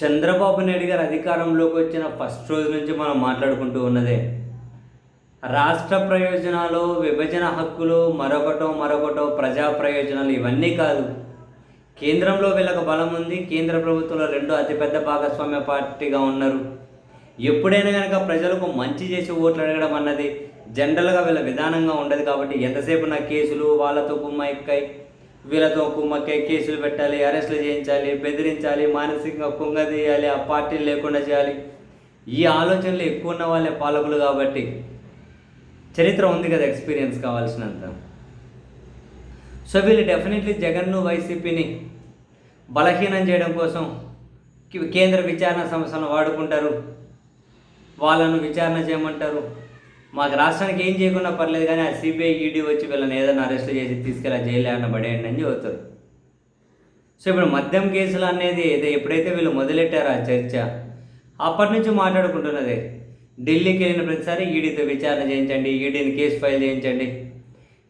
చంద్రబాబు నాయుడు గారు అధికారంలోకి వచ్చిన ఫస్ట్ రోజు నుంచి మనం మాట్లాడుకుంటూ ఉన్నదే. రాష్ట్ర ప్రయోజనాలు విభజన హక్కులు మరొకటో మరొకటో ప్రజా ప్రయోజనాలు ఇవన్నీ కాదు. కేంద్రంలో వీళ్ళకు బలం ఉంది కేంద్ర ప్రభుత్వంలో రెండు అతిపెద్ద భాగస్వామ్య పార్టీగా ఉన్నారు. ఎప్పుడైనా కనుక ప్రజలకు మంచి చేసి ఓట్లు అడగడం అన్నది జనరల్గా వీళ్ళ విధానంగా ఉండదు కాబట్టి ఎంతసేపు నా కేసులు వాళ్ళతో కుమ్మ ఎక్కాయి. వీళ్ళతో కుమ్మక్కాయి కేసులు పెట్టాలి అరెస్టులు చేయించాలి బెదిరించాలి మానసికంగా కుంగదీయాలి ఆ పార్టీలు లేకుండా చేయాలి. ఈ ఆలోచనలు ఎక్కువ ఉన్న వాళ్ళే పాలకులు కాబట్టి చరిత్ర ఉంది కదా ఎక్స్పీరియన్స్ కావాల్సినంత. సో వీళ్ళు డెఫినెట్లీ జగన్ను వైసీపీని బలహీనం చేయడం కోసం కేంద్ర విచారణ సంస్థలను వాడుకుంటారు. వాళ్ళను విచారణ చేయమంటారు. మాకు రాష్ట్రానికి ఏం చేయకుండా పర్లేదు కానీ ఆ సిబిఐ ఈడీ వచ్చి వీళ్ళని ఏదైనా అరెస్ట్ చేసి తీసుకెళ్ళి జైలు ఏమన్నా పడేయండి అని చెబుతారు. సో ఇప్పుడు మద్యం కేసులు అనేది ఏదో ఎప్పుడైతే వీళ్ళు మొదలెట్టారో ఆ చర్చ అప్పటి నుంచి మాట్లాడుకుంటున్నదే. ఢిల్లీకి వెళ్ళిన ప్రతిసారి ఈడీతో విచారణ చేయించండి ఈడీని కేసు ఫైల్ చేయించండి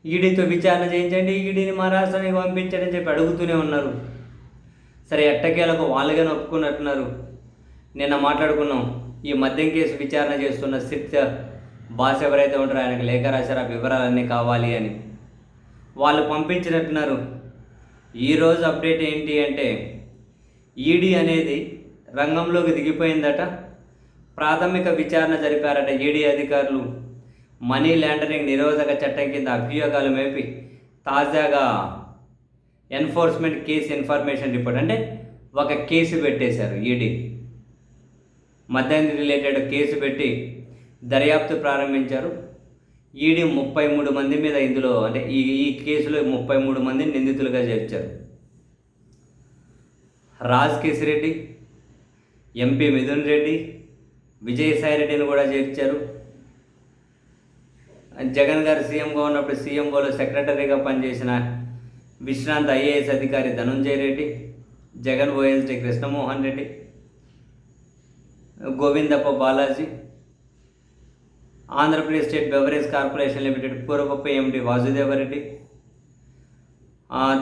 ఈడీతో విచారణ చేయించండి ఈడీని మా రాష్ట్రానికి పంపించండి అని చెప్పి అడుగుతూనే ఉన్నారు. సరే ఎట్టకేలకు వాళ్ళుగా ఒప్పుకున్నట్టున్నారు. నిన్న మాట్లాడుకున్నాం ఈ మద్యం కేసు విచారణ చేస్తున్న సిట్ బాస్ ఎవరైతే ఉంటారో ఆయనకు లేఖ రాశారు ఆ వివరాలన్నీ కావాలి అని. వాళ్ళు పంపించినట్టున్నారు. ఈరోజు అప్డేట్ ఏంటి అంటే ఈడీ అనేది రంగంలోకి దిగిపోయిందట. ప్రాథమిక విచారణ జరిపారట ఈడీ అధికారులు. మనీ లాండరింగ్ నిరోధక చట్టం కింద అభియోగాలు మేపి తాజాగా ఎన్ఫోర్స్మెంట్ కేసు ఇన్ఫర్మేషన్ రిపోర్ట్ అంటే ఒక కేసు పెట్టేశారు ఈడీ. మద్యానికి రిలేటెడ్ కేసు పెట్టి దర్యాప్తు ప్రారంభించారు. ఈడీ ముప్పై మూడు మంది మీద ఇందులో అంటే ఈ ఈ కేసులో ముప్పై మూడు మందిని నిందితులుగా చేర్చారు. రాజ్ కేసిరెడ్డి ఎంపీ మిథున్ రెడ్డి విజయసాయి రెడ్డిని కూడా చేర్చారు. జగన్ గారు సీఎంగా ఉన్నప్పుడు సీఎంఓలో సెక్రటరీగా పనిచేసిన విశ్రాంత్ ఐఏఎస్ అధికారి Dhanunjaya Reddy Jagan OSD Krishnamohan Reddy Govindappa Balaji Andhra Pradesh state beverage corporation limited పూర్వపు ఎండి వాసుదేవరెడ్డి రెడ్డి.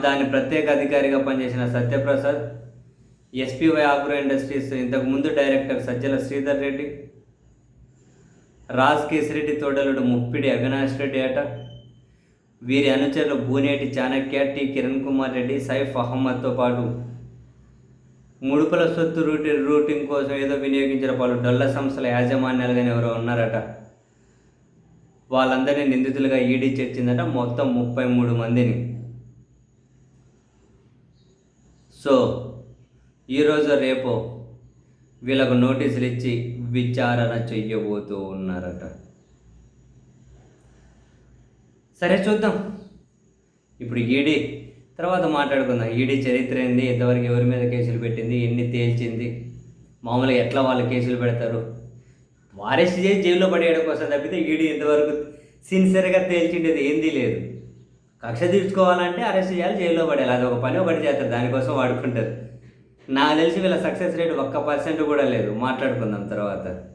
దాని ప్రత్యేక అధికారిగా పనిచేసిన సత్యప్రసాద్ ఎస్పీవై ఆగ్రో ఇండస్ట్రీస్ ఇంతకుముందు డైరెక్టర్ సజ్జల శ్రీధర్ రెడ్డి రాజ్ కేసిరెడ్డి తోడలుడు ముప్పిడి అవినాష్ రెడ్డి అట వీరి అనుచరులు బూనేటి చాణక్య టి కిరణ్ కుమార్ రెడ్డి సైఫ్ అహ్మద్తో పాటు ముడుపుల సొత్తు రూటి రూటింగ్ కోసం ఏదో వినియోగించిన పలు డొల్ల సంస్థల యాజమాన్యాలుగానే ఎవరో ఉన్నారట. వాళ్ళందరినీ నిందితులుగా ఈడీ చేర్చిందట మొత్తం ముప్పై మూడు మందిని. సో ఈరోజు రేపు వీళ్ళకు నోటీసులు ఇచ్చి విచారణ చెయ్యబోతూ ఉన్నారట. సరే చూద్దాం. ఇప్పుడు ఈడీ తర్వాత మాట్లాడుకుందాం. ఈడీ చరిత్ర ఏంది? ఇంతవరకు ఎవరి మీద కేసులు పెట్టింది? ఎన్ని తేల్చింది? మామూలుగా ఎట్లా వాళ్ళు కేసులు పెడతారు? అరెస్ట్ చేసి జైల్లో పడేయడం కోసం తప్పితే ఈడీ ఇంతవరకు సిన్సియర్గా తేల్చిండేది ఏందీ లేదు. కక్ష తీర్చుకోవాలంటే అరెస్ట్ చేయాలి జైల్లో పడేయాలి. అది ఒక పని ఒకటి చేస్తారు దానికోసం వాడుకుంటారు. నాకు తెలిసి వీళ్ళ సక్సెస్ రేట్ ఒక్క పర్సెంట్ కూడా లేదు మాట్లాడుకుందాం తర్వాత.